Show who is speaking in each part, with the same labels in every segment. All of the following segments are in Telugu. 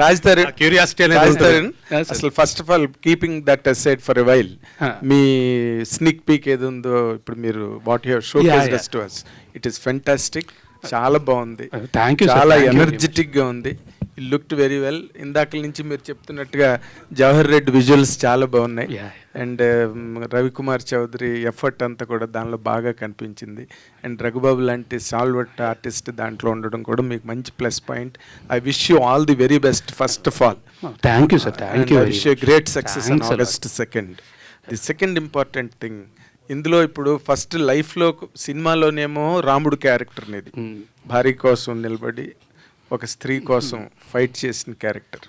Speaker 1: రాజ్ తరుణ్
Speaker 2: క్యూరియాసిటీ అనేది
Speaker 1: రాజ్
Speaker 2: ఉంటుంది.
Speaker 1: Tarun
Speaker 3: Yes, sir.
Speaker 1: అసలు first of all keeping that aside for a while. Me sneak peek ఏది ఉందో ఇప్పుడు మీరు what your show. To us it is fantastic చాలా బాగుంది
Speaker 3: you, sir.
Speaker 1: చాలా ఎనర్జెటిక్గా ఉంది లుక్డ్ వెరీ వెల్ ఇందాక నుంచి మీరు చెప్తున్నట్టుగా జవహర్ రెడ్డి విజువల్స్ చాలా బాగున్నాయి. అండ్ రవికుమార్ చౌదరి ఎఫర్ట్ అంతా కూడా దానిలో బాగా కనిపించింది. అండ్ రఘుబాబు లాంటి సాల్వర్ట్ ఆర్టిస్ట్ దాంట్లో ఉండడం కూడా మీకు మంచి plus point I wish you all the very best first of all
Speaker 3: thank you sir thank you
Speaker 1: wish great success. August second the second important thing ఇందులో ఇప్పుడు ఫస్ట్ లైఫ్లో సినిమాలోనేమో రాముడు క్యారెక్టర్ అనేది. భార్య కోసం నిలబడి ఒక స్త్రీ కోసం ఫైట్ చేసిన క్యారెక్టర్.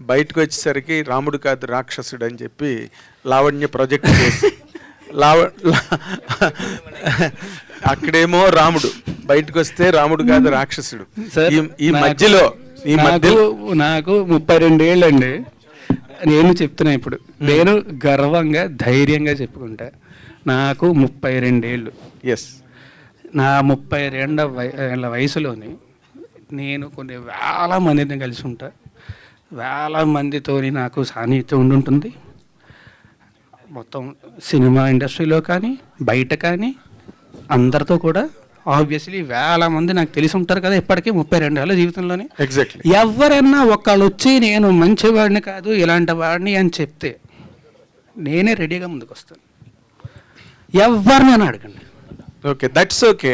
Speaker 1: బయటకు వచ్చేసరికి రాముడు కాదు రాక్షసుడు అని చెప్పి లావణ్య ప్రొజెక్ట్ చేసి లావ అక్కడేమో రాముడు బయటకు వస్తే రాముడు కాదు రాక్షసుడు. ఈ- మధ్యలో ఈ మధ్యలో
Speaker 3: నాకు ముప్పై రెండేళ్ళు అండి నేను చెప్తున్నా ఇప్పుడు. నేను గర్వంగా ధైర్యంగా చెప్పుకుంటా. నాకు ముప్పై రెండేళ్ళు.
Speaker 1: ఎస్
Speaker 3: నా ముప్పై రెండ వయ- ఏళ్ళ వయసులోని నేను కొన్ని వేల మందిని కలిసి ఉంటా. వేల మందితోని నాకు సాన్నిహిత్యం ఉండుంటుంది. మొత్తం సినిమా ఇండస్ట్రీలో కానీ బయట కానీ అందరితో కూడా ఆబ్వియస్లీ వేల మంది నాకు తెలిసి ఉంటారు కదా ఇప్పటికీ ముప్పై రెండేళ్ళ జీవితంలోని.
Speaker 1: ఎగ్జాక్ట్లీ
Speaker 3: ఎవరన్నా ఒకళ్ళు వచ్చి నేను మంచివాడిని కాదు ఇలాంటి వాడిని అని చెప్తే నేనే రెడీగా ముందుకు వస్తాను ఎవరినైనా అడగండి.
Speaker 1: Okay that's okay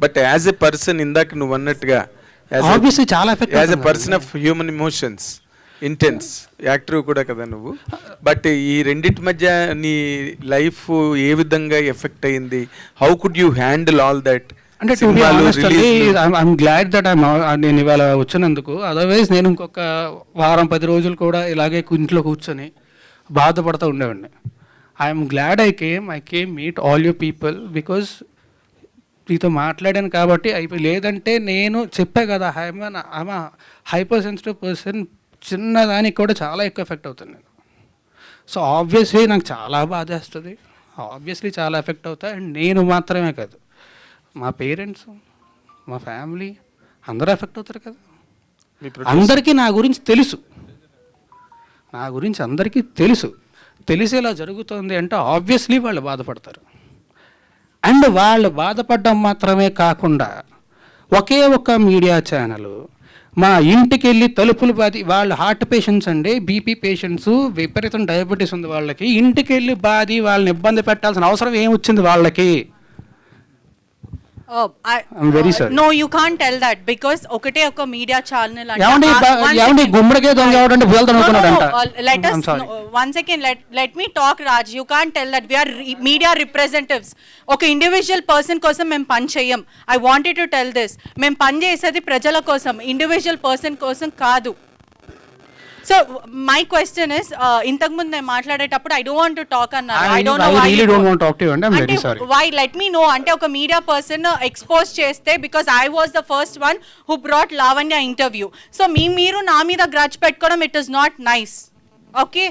Speaker 1: but as a person ఇందాక నువ్వు అన్నట్టుగా
Speaker 3: Obviously చాలా affect
Speaker 1: as a. Person of human emotions intense actor కూడా కదా నువ్వు. బట్ ఈ రెండిటి మధ్య నీ లైఫ్ ఏ విధంగా ఎఫెక్ట్ అయింది? How could you handle all that
Speaker 3: అంటే to be I'm glad that I'm నేను ఇవాళ వచ్చినందుకు. అదర్వైజ్ నేను ఇంకొక వారం పది రోజులు కూడా ఇలాగే ఇంట్లో కూర్చొని బాధపడుతూ ఉండేవాడిని. I'm glad I came I came meet all you people because నీతో మాట్లాడాను కాబట్టి అయిపోయి లేదంటే నేను చెప్పా కదా I'm I'm hyper sensitive person చిన్నదానికి కూడా చాలా ఎక్కువ ఎఫెక్ట్ అవుతుంది నేను సో ఆబ్వియస్లీ నాకు చాలా బాధేస్తుంది ఆబ్వియస్లీ చాలా ఎఫెక్ట్ అవుతా. అండ్ నేను మాత్రమే కాదు. మా పేరెంట్స్ మా ఫ్యామిలీ అందరూ ఎఫెక్ట్ అవుతారు కదా. అందరికీ నా గురించి తెలుసు. నా గురించి అందరికీ తెలుసు. తెలిసి ఇలా జరుగుతుంది అంటే ఆబ్వియస్లీ వాళ్ళు బాధపడతారు. అండ్ వాళ్ళు బాధపడడం మాత్రమే కాకుండా ఒకే ఒక్క మీడియా ఛానల్ మా ఇంటికి వెళ్ళి తలుపులు బాది వాళ్ళు హార్ట్ పేషెంట్స్ అండి బీపీ పేషెంట్స్ విపరీతం డయాబెటీస్ ఉంది వాళ్ళకి ఇంటికి వెళ్ళి బాది వాళ్ళని ఇబ్బంది పెట్టాల్సిన అవసరం ఏమొచ్చింది వాళ్ళకి?
Speaker 4: Oh, I,
Speaker 3: I'm very
Speaker 4: uh,
Speaker 3: sorry.
Speaker 4: No, you can't tell that because ఒకటే ఒక మీడియా ఛానల్
Speaker 3: ఏమండి బ- ఏమండి గుమ్మడికే దొంగ ఎవడంటే బుయలు అనుకున్నాడంట.
Speaker 4: Let
Speaker 3: I'm
Speaker 4: us
Speaker 3: sorry.
Speaker 4: One second let let me talk Raj you tell that media representatives ఒక ఇండివిజువల్ పర్సన్ కోసం మేము పని చెయ్యం. I wanted to tell this మేము పని చేసేది ప్రజల కోసం ఇండివిజువల్ పర్సన్ కోసం కాదు. సో మై క్వశ్చన్ ఇస్ ఇంతకు ముందు నేను మాట్లాడేటప్పుడు I don't want to talk అన్నారు. I don't
Speaker 3: I
Speaker 4: know
Speaker 3: really don't want to talk to you. And I'm very sorry.
Speaker 4: Why let me know అంటే ఒక మీడియా పర్సన్ ఎక్స్పోజ్ చేస్తే because I was the first one who brought Lavanya interview so మీ మీరు నా మీద గ్రచ్ పెట్టుకోవడం it is not nice okay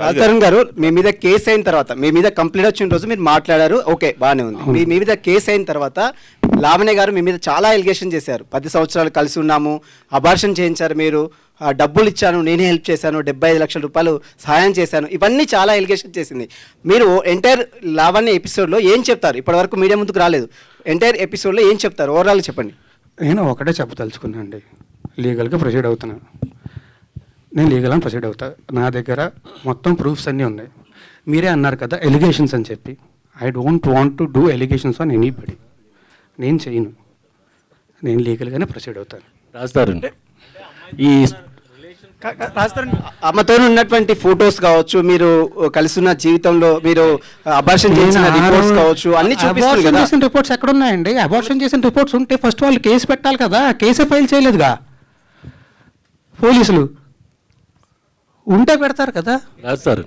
Speaker 5: Raj Tarun garu మీ మీద కేసు అయిన తర్వాత మీ మీద కంప్లైంట్ వచ్చిన రోజు మీరు మాట్లాడారు. ఓకే బాగానే ఉంది. మీ మీ మీద కేసు అయిన తర్వాత లావణ్య గారు మీ మీద చాలా ఎలిగేషన్ చేశారు. పది సంవత్సరాలు కలిసి ఉన్నాము అబార్షన్ చేయించారు మీరు డబ్బులు ఇచ్చాను నేనే హెల్ప్ చేశాను డెబ్బై ఐదు లక్షల రూపాయలు సహాయం చేశాను. ఇవన్నీ చాలా ఎలిగేషన్ చేసింది. మీరు ఎంటైర్ లావణ్య ఎపిసోడ్లో ఏం చెప్తారు? ఇప్పటివరకు మీడియా ముందుకు రాలేదు. ఎంటైర్ ఎపిసోడ్లో ఏం చెప్తారు? ఓవరాల్ చెప్పండి.
Speaker 3: నేను ఒకటే చెప్పదలుచుకున్నా అండి. లీగల్గా ప్రొసీడ్ అవుతున్నాను నేను లీగల్గా ప్రొసీడ్ అవుతా. నా దగ్గర మొత్తం ప్రూఫ్స్ అన్నీ ఉన్నాయి. మీరే అన్నారు కదా ఎలిగేషన్స్ అని చెప్పి. I don't want to do allegations on anybody నేను చేయను. నేను లీగల్గానే ప్రొసీడ్ అవుతాను.
Speaker 2: రాజధాని ఈ
Speaker 5: అమ్మతో ఉన్నటువంటి ఫొటోస్ కావచ్చు మీరు కలిసి ఉన్న జీవితంలో మీరు అబార్షన్ చేసిన రిపోర్ట్స్ కావచ్చు అన్ని చూపిస్తారు
Speaker 3: అబార్షన్
Speaker 5: కదా.
Speaker 3: చేసిన రిపోర్ట్స్ ఎక్కడ ఉన్నాయండి అబార్షన్ చేసిన రిపోర్ట్స్ ఉంటే ఫస్ట్ వాళ్ళు కేసు పెట్టాలి కదా. కేసే ఫైల్ చేయలేదుగా. పోలీసులు. ఉంటే పెడతారు కదా?
Speaker 2: రాజధాని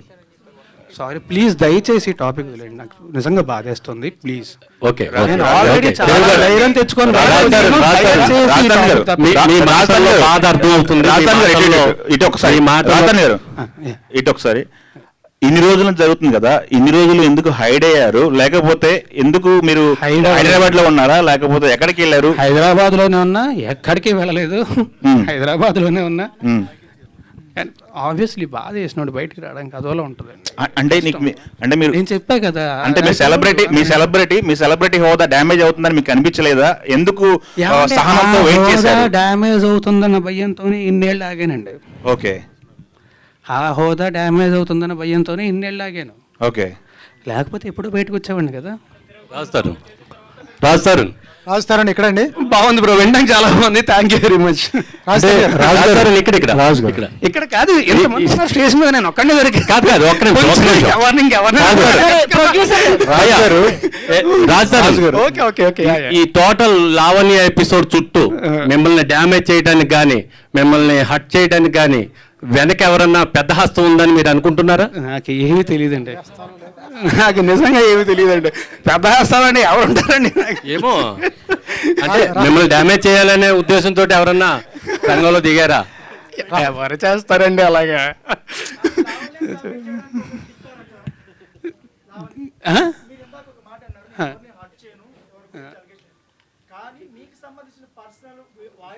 Speaker 3: సారీ ప్లీజ్ దయచేసి టాపిక్ నాకు నిజంగా బాధేస్తుంది. ప్లీజ్
Speaker 2: ఓకే
Speaker 3: నేను already చాలా ధైర్యం తెచ్చుకొని రాజధాని దయచేసి ఈ
Speaker 2: రాజధాని గారు
Speaker 3: topic తప్ప-
Speaker 2: మీ మీ మాటల్లో బాధ అర్థమవుతుంది మీ
Speaker 6: రాజధాని గారు, ఇటు-
Speaker 2: మాటల్లో-
Speaker 6: ఇటు- ఇటు ఒకసారి.
Speaker 2: మీ మాటల్లో-
Speaker 6: రాజధాని గారు
Speaker 3: ఆ, yeah.
Speaker 6: ఇటు ఒకసారి
Speaker 2: ఇన్ని రోజులు జరుగుతుంది కదా ఇన్ని రోజులు ఎందుకు హైడ్ అయ్యారు? లేకపోతే ఎందుకు మీరు
Speaker 3: Hide అవ్వలేదు.
Speaker 2: హైదరాబాద్లో ఉన్నారా? లేకపోతే ఎక్కడికి వెళ్ళారు?
Speaker 3: హైదరాబాద్లోనే ఉన్నా ఎక్కడికి వెళ్ళలేదు.
Speaker 2: Hmm.
Speaker 3: హైదరాబాద్లోనే ఉన్నా
Speaker 2: ఉమ్.
Speaker 3: ఆబ్వియస్లీ బాధ చేసినోడు బయటికి రావడానికి అదోలా ఉంటుందండి.
Speaker 2: అ- అంటే నీకు మీ- అంటే మీరు
Speaker 3: నేను చెప్పా కదా
Speaker 2: అంటే మీ సెలబ్రిటీ మీ సెలబ్రిటీ మీ సెలబ్రిటీ హోదా డ్యామేజ్ అవుతుందని మీకు అనిపించలేదా? ఎందుకు ఆ, సహనంతో వెయిట్ చేశారు?
Speaker 3: డ్యామేజ్ అవుతుందన్న భయంతోనే ఇన్నేళ్ళు ఆగానండి.
Speaker 2: ఓకే.
Speaker 3: ఆ హోదా డ్యామేజ్ అవుతుందన్న భయంతోనే ఇన్నేళ్ళు ఆగాను.
Speaker 2: ఓకే.
Speaker 3: లేకపోతే ఎప్పుడు బయటకు వచ్చేవాడిని కదా.
Speaker 2: రాస్తారు. రాస్తారు
Speaker 6: రాజుతారని ఎక్కడండి?
Speaker 3: బాగుంది బ్రో వినడానికి చాలా బాగుంది. థ్యాంక్ యూ వెరీ మచ్
Speaker 2: రాజుగారు ఇక్కడ ఇక్కడ. రాజు ఇక్కడ.
Speaker 3: ఇక్కడ కాదు ఎంతమంది స్టేజ్ మీద నేను ఒక్కడే దొరికి
Speaker 2: కాదు కాదు ఒక్క నిమిషం
Speaker 3: ఎవరిని
Speaker 2: రాజు
Speaker 3: ఓకే ఓకే ఓకే
Speaker 7: ఈ టోటల్ లావణ్య ఎపిసోడ్ చుట్టూ మిమ్మల్ని డ్యామేజ్ చేయడానికి కానీ మిమ్మల్ని హట్ చేయడానికి కానీ వెనక ఎవరన్నా పెద్ద హస్తం ఉందని మీరు అనుకుంటున్నారా?
Speaker 3: నాకు ఏమీ తెలియదండి. నాకు నిజంగా ఏమీ తెలియదండి. పెద్ద హాస్తానండి ఎవరు ఉంటారండి నాకు?
Speaker 7: ఏమో? అంటే మిమ్మల్ని డ్యామేజ్ చేయాలనే ఉద్దేశంతో ఎవరన్నా రంగంలో దిగారా?
Speaker 3: ఎవరు చేస్తారండి అలాగా? ఆ? ఆ.
Speaker 6: కానీ మీకు సంబంధించిన పర్సనల్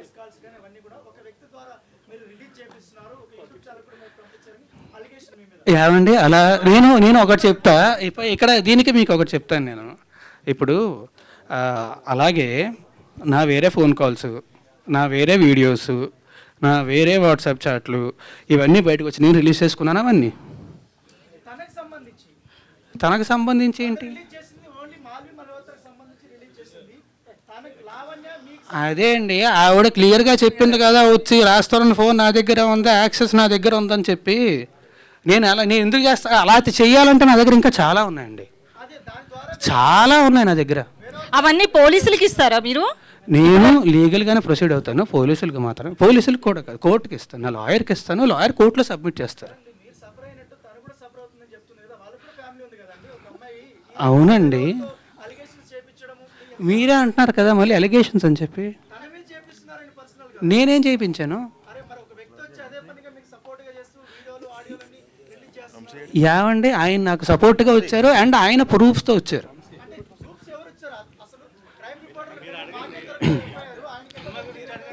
Speaker 6: వాయిస్ కాల్స్ కానీ అవన్నీ కూడా ఒక వ్యక్తి ద్వారా మీరు రిలీజ్ చేపిస్తున్నారు. ఒక యూట్యూబ్ ఛానల్ కూడా మీరు పంపించారని అలిగేషన్ మీ మీద.
Speaker 3: ఏమండి? అలా నేను నేను ఒకటి చెప్తా. ఇప్పుడు ఇక్కడ దీనికి మీకు ఒకటి చెప్తాను నేను. ఇప్పుడు అలాగే నా వేరే ఫోన్ కాల్స్ నా వేరే వీడియోస్ నా వేరే వాట్సాప్ చాట్లు ఇవన్నీ బయటకు వచ్చి నేను రిలీజ్ చేసుకున్నాను అవన్నీ?
Speaker 6: తనకు సంబంధించి.
Speaker 3: తనకు సంబంధించి ఏంటి
Speaker 6: రిలీజ్ చేసింది ఓన్లీ మాల్వి మల్హోత్రకు సంబంధించి రిలీజ్ చేసింది తనకు లావణ్య మీకు
Speaker 3: అదే అండి ఆవిడ క్లియర్గా చెప్పింది కదా వచ్చి రాస్తారని ఫోన్ నా దగ్గర ఉంది యాక్సెస్ నా దగ్గర ఉందని చెప్పి. నేను అలా నేను ఎందుకు చేస్తా అలా చేయాలంటే నా దగ్గర ఇంకా చాలా ఉన్నాయండి. చాలా ఉన్నాయి నా దగ్గర.
Speaker 8: అవన్నీ పోలీసులకి ఇస్తారా మీరు?
Speaker 3: నేను లీగల్గానే ప్రొసీడ్ అవుతాను పోలీసులకు మాత్రం పోలీసులకు కూడా కాదు కోర్టుకి ఇస్తాను నా లాయర్కి ఇస్తాను లాయర్ కోర్టులో సబ్మిట్ చేస్తారు. అవునండి. మీరే అంటున్నారు కదా మళ్ళీ అలిగేషన్స్ అని చెప్పి. నేనేం చేయించాను? యావండి ఆయన నాకు సపోర్ట్గా వచ్చారు అండ్ ఆయన ప్రూఫ్స్తో వచ్చారు.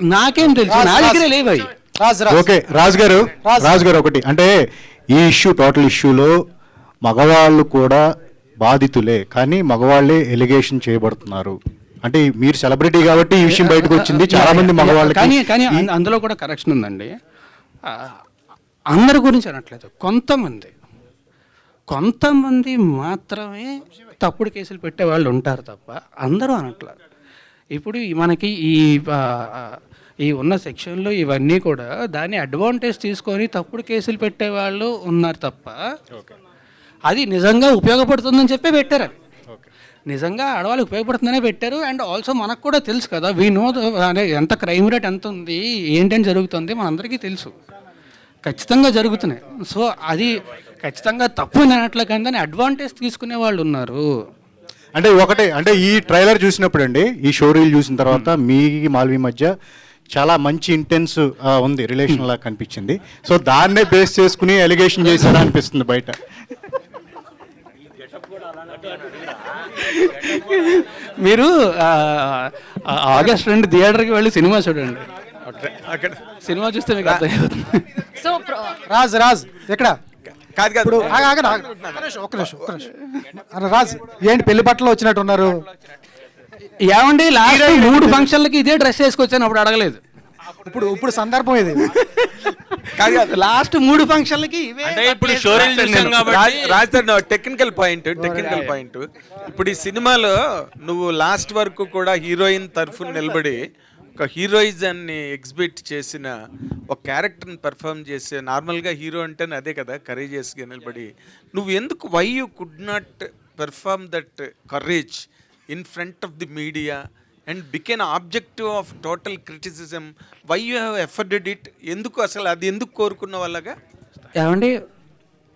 Speaker 3: నాకేం తెలుసు నా దగ్గర లేవు
Speaker 9: ఓకే రాజు గారు రాజు. గారు ఒకటి. అంటే ఈ ఇష్యూ టోటల్ ఇష్యూలో మగవాళ్ళు కూడా బాధితులే కానీ మగవాళ్ళే ఎలిగేషన్ చేయబడుతున్నారు. అంటే మీరు సెలబ్రిటీ కాబట్టి ఈ విషయం బయటకు వచ్చింది చాలా మంది
Speaker 3: కానీ
Speaker 9: మగవాళ్ళకి
Speaker 3: కానీ అం- అందులో కూడా కరెక్షన్ ఉందండి. అందరి గురించి అనట్లేదు కొంతమంది. కొంతమంది మాత్రమే తప్పుడు కేసులు పెట్టే వాళ్ళు ఉంటారు తప్ప అందరూ అనట్లేదు. ఇప్పుడు మనకి ఈ ఈ ఉన్న సెక్షన్లో ఇవన్నీ కూడా దాన్ని అడ్వాంటేజ్ తీసుకొని తప్పుడు కేసులు పెట్టే వాళ్ళు ఉన్నారు తప్ప అది నిజంగా ఉపయోగపడుతుందని చెప్పి పెట్టారు. నిజంగా ఆడవాళ్ళకి ఉపయోగపడుతుందనే పెట్టారు. అండ్ ఆల్సో మనకు కూడా తెలుసు కదా వీ నో అంటే ఎంత క్రైమ్ రేట్ ఎంత ఉంది ఏంటని జరుగుతుంది మనందరికీ తెలుసు. ఖచ్చితంగా జరుగుతున్నాయి. సో అది ఖచ్చితంగా తప్పు అనట్లే కానీ దాన్ని అడ్వాంటేజ్ తీసుకునే వాళ్ళు ఉన్నారు.
Speaker 9: అంటే ఒకటే అంటే ఈ ట్రైలర్ చూసినప్పుడు అండి ఈ షో రీల్ చూసిన తర్వాత మీ మాల్వి మధ్య చాలా మంచి ఇంటెన్స్ ఉంది రిలేషన్ లా కనిపించింది. సో దాన్నే బేస్ చేసుకుని ఎలిగేషన్ చేశారా అనిపిస్తుంది బయట?
Speaker 3: మీరు ఆగస్ట్ రెండు థియేటర్కి వెళ్ళి సినిమా చూడండి.
Speaker 1: అక్కడ
Speaker 3: సినిమా చూస్తే మీకు అర్థమవుతుంది.
Speaker 8: సో
Speaker 6: రాజ్ రాజ్ ఎక్కడ?
Speaker 1: కాదు కాదు.
Speaker 6: ఇప్పుడు ఆగు. ఒక్క నిమిషం ఒక్క నిమిషం ఒక్క నిమిషం. అరే రాజ్ ఏంటి పెళ్ళి బట్టలు వచ్చినట్టు ఉన్నారు?
Speaker 3: ఏమండి లాస్ట్ మూడు ఫంక్షన్లకి ఇదే డ్రెస్ వేసుకొచ్చాను అప్పుడు అడగలేదు.
Speaker 6: ఇప్పుడు ఇప్పుడు సందర్భం ఇది.
Speaker 1: కాదు కాదు
Speaker 3: లాస్ట్ మూడు ఫంక్షన్లకి ఇవే
Speaker 7: అంటే ఇప్పుడు షోరీలు చూసాం కాబట్టి
Speaker 1: రాజధాని టెక్నికల్ పాయింట్ టెక్నికల్ పాయింట్ ఇప్పుడు ఈ సినిమాలో నువ్వు లాస్ట్ వరకు కూడా హీరోయిన్ తరఫున నిలబడి ఒక హీరోయిజాన్ని ఎగ్జిబిట్ చేసిన ఒక క్యారెక్టర్ని పెర్ఫామ్ చేసే నార్మల్గా హీరో అంటే అదే కదా కరేజియస్గా నిలబడి. నువ్వు ఎందుకు why you could not perform that courage in front of the media and become objective of total criticism why you have afforded it ఎందుకు అసలు అది ఎందుకు కోరుకున్న వాళ్ళగా?
Speaker 3: ఏమండి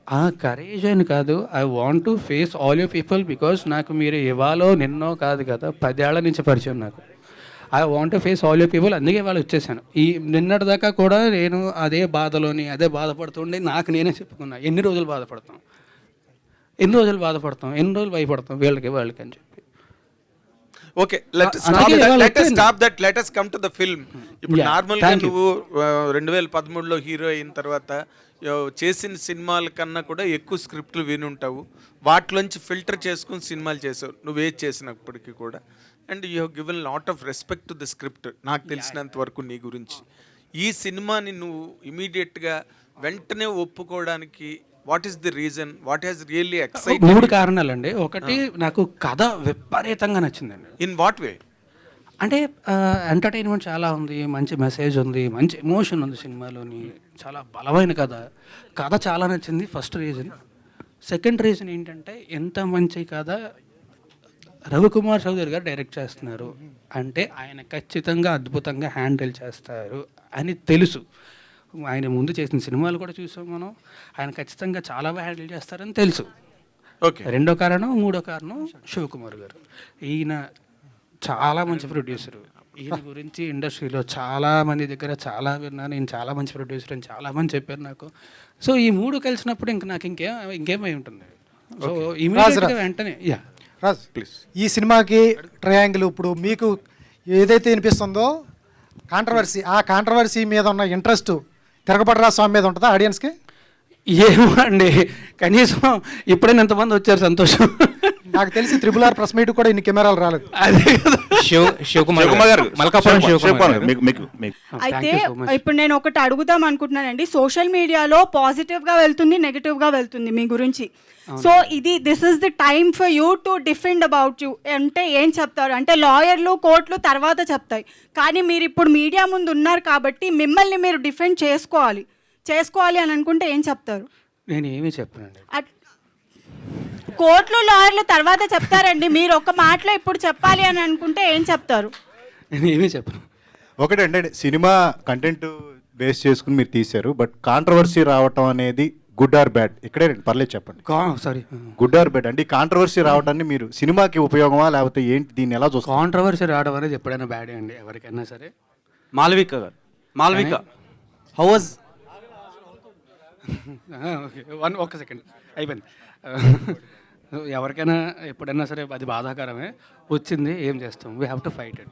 Speaker 3: ఆ కరేజ్ అని కాదు I want to face all you people because నాకు మీరు ఇవాళో నిన్నో కాదు కదా పదేళ్ళ నుంచి పరిచయం నాకు. I want to face all you people అందుకే వాళ్ళు వచ్చేసాను. ఈ నిన్నటి దాకా కూడా నేను అదే బాధలోని అదే బాధపడుతుండే నాకు నేనే చెప్పుకున్నా. ఎన్ని రోజులు బాధపడతాం? ఎన్ని రోజులు బాధపడతాం? ఎన్ని రోజులు భయపడతాం? వీళ్ళకి వాళ్ళకి అని చెప్పి.
Speaker 1: Okay let let. Stop that let us come to the film ఇప్పుడు
Speaker 3: నార్మల్గా.
Speaker 1: నువ్వు రెండు వేల పదమూడులో హీరో అయిన తర్వాత చేసిన సినిమాల కన్నా కూడా ఎక్కువ స్క్రిప్ట్లు వినుంటావు. వాటిలోంచి ఫిల్టర్ చేసుకుని సినిమాలు చేసావు. నువ్వు ఏది చేసినప్పటికీ కూడా. And you have given lot of respect to the script నాకు తెలిసినంత వరకు నీ గురించి. ఈ సినిమాని నువ్వు ఇమీడియట్గా వెంటనే ఒప్పుకోవడానికి what is the reason? What has really excite
Speaker 3: మూడు కారణాలండి. ఒకటి నాకు కథ విపరీతంగా నచ్చిందండి.
Speaker 1: In what way?
Speaker 3: అంటే ఎంటర్టైన్మెంట్ చాలా ఉంది మంచి మెసేజ్ ఉంది మంచి ఎమోషన్ ఉంది సినిమాలోని. చాలా బలమైన కథ. కథ చాలా నచ్చింది ఫస్ట్ రీజన్ సెకండ్ రీజన్ ఏంటంటే ఎంత మంచి కథ రవికుమార్ చౌదరి గారు డైరెక్ట్ చేస్తున్నారు. అంటే ఆయన ఖచ్చితంగా అద్భుతంగా హ్యాండిల్ చేస్తారు అని తెలుసు. ఆయన ముందు చేసిన సినిమాలు కూడా చూసాం మనం. ఆయన ఖచ్చితంగా చాలా బాగా హ్యాండిల్ చేస్తారని తెలుసు.
Speaker 1: ఓకే.
Speaker 3: రెండో కారణం మూడో కారణం శివకుమార్ గారు. ఈయన చాలా మంచి ప్రొడ్యూసర్ ఈయన గురించి ఇండస్ట్రీలో చాలా మంది దగ్గర చాలా విన్నాను. నేను చాలా మంచి ప్రొడ్యూసర్ అని చాలా మంది చెప్పారు నాకు. సో ఈ మూడు కలిసినప్పుడు ఇంక నాకు ఇంకేం ఇంకేమై ఉంటుంది. సో ఇమీడియట్గా వెంటనే యా
Speaker 6: రాజ్ ప్లీజ్ ఈ సినిమాకి ట్రయాంగిల్ ఇప్పుడు మీకు ఏదైతే వినిపిస్తుందో కాంట్రవర్సీ ఆ కాంట్రవర్సీ మీద ఉన్న ఇంట్రెస్ట్ తిరగబడరా స్వామి మీద ఉంటుందా ఆడియన్స్కి
Speaker 3: ఏమో అండి. కనీసం ఇప్పుడైనా ఎంతమంది వచ్చారు సంతోషం.
Speaker 6: నాకు తెలిసి త్రిబుల్ ఆర్ ప్రెస్ మీట్ కూడా ఇన్ని కెమెరాలు రాలేదు.
Speaker 10: అయితే. ఇప్పుడు నేను ఒకటి అడుగుదాం అనుకుంటున్నానండి. సోషల్ మీడియాలో పాజిటివ్గా వెళ్తుంది నెగిటివ్గా వెళ్తుంది మీ గురించి. సో ఇది this is the time for you to defend about you అంటే ఏం చెప్తారు? అంటే లాయర్లు కోర్టులు తర్వాత చెప్తాయి. కానీ మీరు ఇప్పుడు మీడియా ముందు ఉన్నారు కాబట్టి మిమ్మల్ని మీరు డిఫెండ్ చేసుకోవాలి. చేసుకోవాలి అని అనుకుంటే ఏం చెప్తారు?
Speaker 3: నేను ఏమీ చెప్పనండి
Speaker 10: అట్- కోర్టులు లాయర్లు తర్వాత చెప్తారండి. మీరు ఒక మాటలో ఇప్పుడు చెప్పాలి అని అనుకుంటే ఏం చెప్తారు?
Speaker 3: నేను ఏమీ చెప్పను.
Speaker 9: ఒకటంటే సినిమా కంటెంట్ బేస్ చేసుకుని మీరు తీశారు బట్ కాంట్రవర్సీ రావటం అనేది గుడ్ ఆర్ బ్యాడ్? ఇక్కడే రండి, పర్లేదు చెప్పండి.
Speaker 3: సారీ.
Speaker 9: Good or bad? అంటే కాంట్రవర్సీ రావటాన్ని మీరు సినిమాకి ఉపయోగమా లేకపోతే ఏంటి దీన్ని ఎలా చూస్తారు?
Speaker 3: కాంట్రవర్సీ రావడం అనేది ఎప్పుడైనా బ్యాడే అండి ఎవరికైనా సరే.
Speaker 11: Malvika garu. Malvika. How was
Speaker 3: okay one ఒక్క సెకండ్. అయిపోయింది. ఎవరికైనా ఎప్పుడైనా సరే అది బాధాకరమే. వచ్చింది ఏం చేస్తాం? We have to fight it